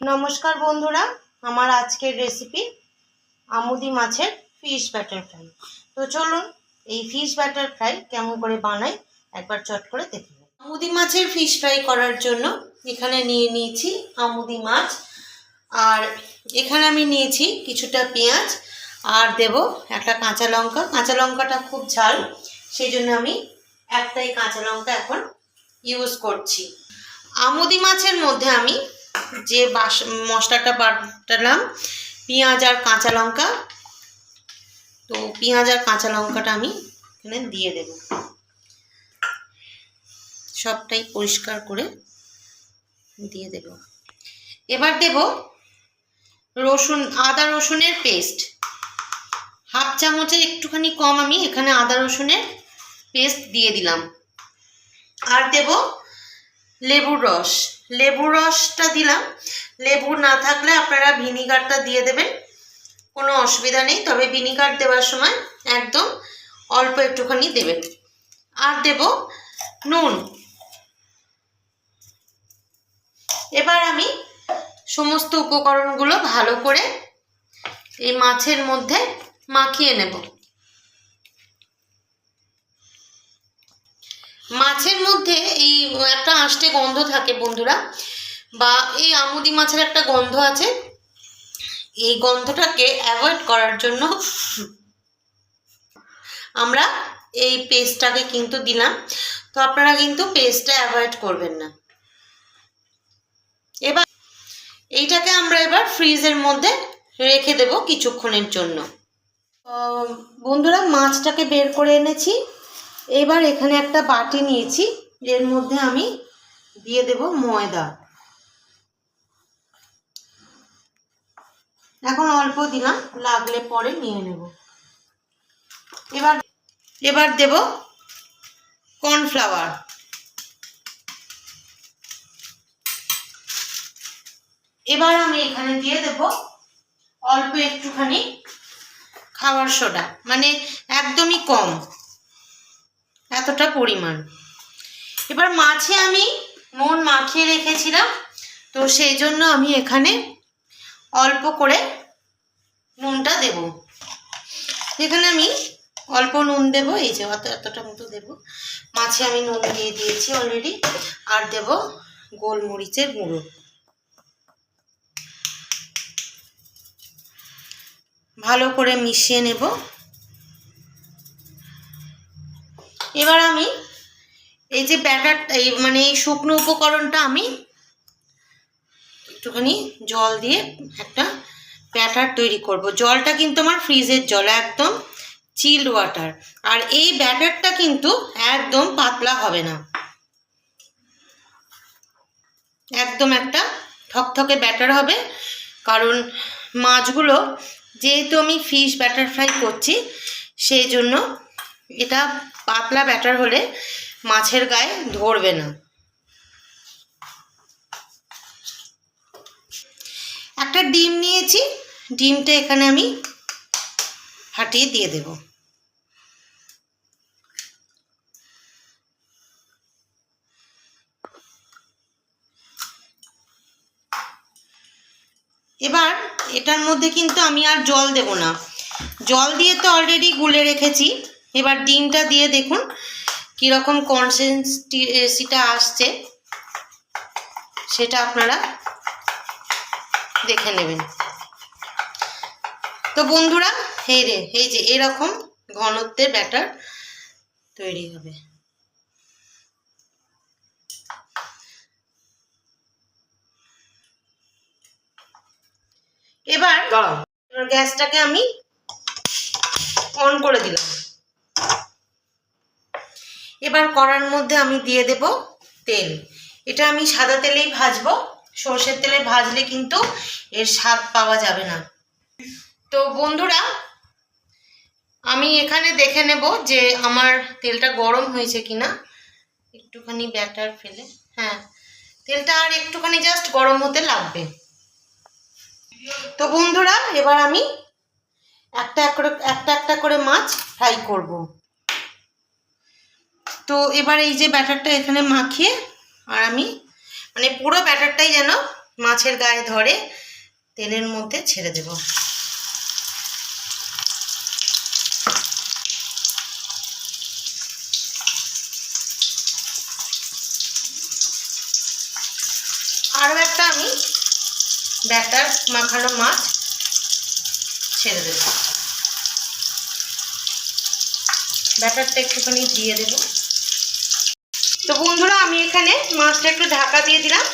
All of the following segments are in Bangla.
নমস্কার বন্ধুরা, আমার আজকের রেসিপি আমুদি মাছের ফিশ ব্যাটার ফ্রাই তো চলুন, এই ফিশ ব্যাটার ফ্রাই কেমন করে বানাই, একবার চট করে দেখে। আমুদি মাছের ফিশ ফ্রাই করার জন্য এখানে নিয়ে নিয়েছি আমুদি মাছ, আর এখানে আমি নিয়েছি কিছুটা পেঁয়াজ, আর দেব একটা কাঁচা লঙ্কা। কাঁচা লঙ্কাটা খুব ঝাল সেই জন্য আমি একটাই কাঁচা লঙ্কা এখন ইউজ করছি। আমুদি মাছের মধ্যে আমি যে বাস মশলাটা বাটালাম, পেঁয়াজ আর কাঁচা লঙ্কা। তো পেঁয়াজ আর কাঁচা লঙ্কাটা আমি এখানে দিয়ে দেব। সবটাই পরিষ্কার করে দিয়ে দেব। এবার দেব রসুন, আদা রসুনের পেস্ট। হাফ চামচের একটুখানি কম আমি এখানে আদা রসুনের পেস্ট দিয়ে দিলাম। আর দেব লেবুর রস। লেবুর রসটা দিলাম। লেবু না থাকলে আপনারা ভিনিগারটা দিয়ে দেবেন। কোনো অসুবিধা নেই, তবে ভিনিগার দেওয়ার সময় একদম অল্প একটুখানি দেবেন। আর দেব নুন। এবার আমি সমস্ত উপকরণগুলো ভালো করে এই মাছের মধ্যে মাখিয়ে নেব। মাছের মধ্যে এই একটা আষ্টে গন্ধ থাকে বন্ধুরা, বা এই আমুদি মাছের একটা গন্ধ আছে, এই গন্ধটাকে অ্যাভয়েড করার জন্য আমরা এই পেস্টটাকে কিন্তু দিলাম। তো আপনারা কিন্তু পেস্টটা অ্যাভয়েড করবেন না। এবার এইটাকে আমরা এবার ফ্রিজের মধ্যে রেখে দেব কিছুক্ষণের জন্য। বন্ধুরা, মাছটাকে বের করে এনেছি। এবার এখানে একটা বাটি নিয়েছি, এর মধ্যে আমি দিয়ে দেব ময়দা। এখন অল্প দিলাম, লাগলে পরে নিয়ে নেব। এবার এবার দেব কর্নফ্লাওয়ার। এবার আমি এখানে দিয়ে দেব অল্প একটুখানি খাবার সোডা মানে একদমই কম। এতটা পরিমাণ। এবার মাছে আমি নুন মাখিয়ে রেখেছিলাম, তো সেই জন্য আমি এখানে অল্প করে নুনটা দেব। এখানে আমি অল্প নুন দেব, এই যে অত এতটা মতো দেব। মাছে আমি নুন দিয়ে দিয়েছি অলরেডি আর দেব গোলমরিচের গুঁড়ো। ভালো করে মিশিয়ে নেব। এবার আমি এই যে ব্যাটার, এই মানে এই শুকনো উপকরণটা আমি একটুখানি জল দিয়ে একটা ব্যাটার তৈরি করব। জলটা কিন্তু আমার ফ্রিজের জল, একদম চিল্ড ওয়াটার আর এই ব্যাটারটা কিন্তু একদম পাতলা হবে না। একদম একটা থকথকে ব্যাটার হবে। কারণ মাছগুলো যেহেতু আমি ফিশ ব্যাটার ফ্রাই করছি, সেই জন্য এটা পাতলা ব্যাটার হলে মাছের গায়ে ধরবে না। একটা ডিম নিয়েছি, ডিমটা এখানে আমি ফাটিয়ে দিয়ে দেব। এবার এটার মধ্যে কিন্তু আমি আর জল দেব না। জল দিয়ে তো অলরেডি গুলে রেখেছি। এবার ডিমটা দিয়ে দেখুন কীরকম কনসিস্টেন্সিটা আসছে। সেটা আপনারা দেখে নেবেন। তো বন্ধুরা এই রে এই যে এরকম ঘনত্বের ব্যাটার তৈরি হবে। এবার এবার গ্যাসটাকে আমি অন করে দিলাম। এবার কড়ার মধ্যে আমি দিয়ে দেব তেল। এটা আমি সাদা তেলেই ভাজবো। সর্ষের তেলে ভাজলে কিন্তু এর স্বাদ পাওয়া যাবে না। তো বন্ধুরা, আমি এখানে দেখে নেব যে আমার তেলটা গরম হয়েছে কিনা। একটুখানি ব্যাটার ফেলে। হ্যাঁ তেলটা আর একটুখানি জাস্ট গরম হতে লাগবে। তো বন্ধুরা, এবার আমি একটা এক করে, একটা একটা করে মাছ ফ্রাই করব। তো এবার এই যে ব্যাটারটা এখানে মাখিয়ে আর আমি মানে পুরো ব্যাটারটাই যেন মাছের গায়ে ধরে তেলের মধ্যে ছেড়ে দেব। আরও একটা আমি ব্যাটার মাখানো মাছ ছেড়ে দেব। ব্যাটারটা একটুখানি দিয়ে দেব। তো বন্ধুরা, আমি এখানে মাছটা একটু ঢাকা দিয়ে দিলাম।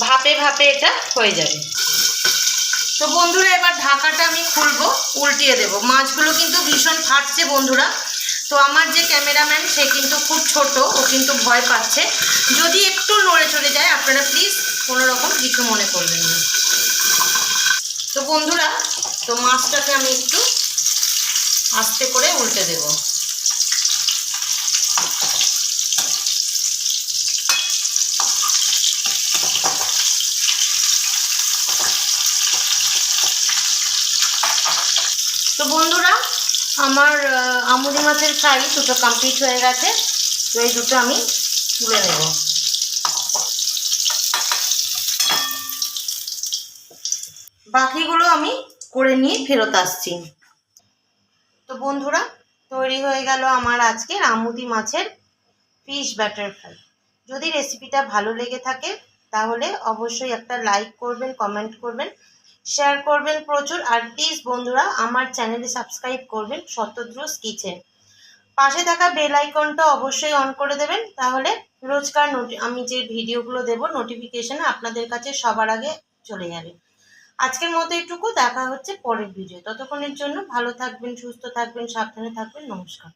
ভাপে ভাপে এটা হয়ে যাবে। তো বন্ধুরা, এবার ঢাকাটা আমি খুলবো, উল্টিয়ে দেব। মাছগুলো কিন্তু ভীষণ ফাটছে বন্ধুরা। তো আমার যে ক্যামেরাম্যান, সে কিন্তু খুব ছোট, ও কিন্তু ভয় পাচ্ছে। যদি একটু নড়ে চলে যায়, আপনারা প্লিজ কোনো রকম কিছু মনে করবেন না। তো বন্ধুরা তো মাছটাকে আমি একটু আস্তে করে উল্টে দেব। তো বন্ধুরা, আমার আমুদি মাছের ফ্রাই দুটো কমপ্লিট হয়ে গেছে। তো এই দুটো আমি তুলে নেব। বাকিগুলো আমি করে নিয়ে ফেরত আসছি। তো বন্ধুরা, তৈরি হয়ে গেল আমার আজকের আমুদি মাছের ফিশ ব্যাটার ফ্রাই যদি রেসিপিটা ভালো লেগে থাকে, তাহলে অবশ্যই একটা লাইক করবেন কমেন্ট করবেন শেয়ার করবেন প্রচুর। আর প্লিজ বন্ধুরা, আমার চ্যানেলে সাবস্ক্রাইব করবেন শতদ্রুস কিচেন পাশে থাকা বেল আইকনটা অবশ্যই অন করে দেবেন, তাহলে রোজকার নোটি আমি যে ভিডিওগুলো দেব নোটিফিকেশনে আপনাদের কাছে সবার আগে চলে যাবে। আজকের মতো এটুকু, দেখা হচ্ছে পরের ভিডিও ততক্ষণের জন্য ভালো থাকবেন, সুস্থ থাকবেন, সাবধানে থাকবেন। নমস্কার।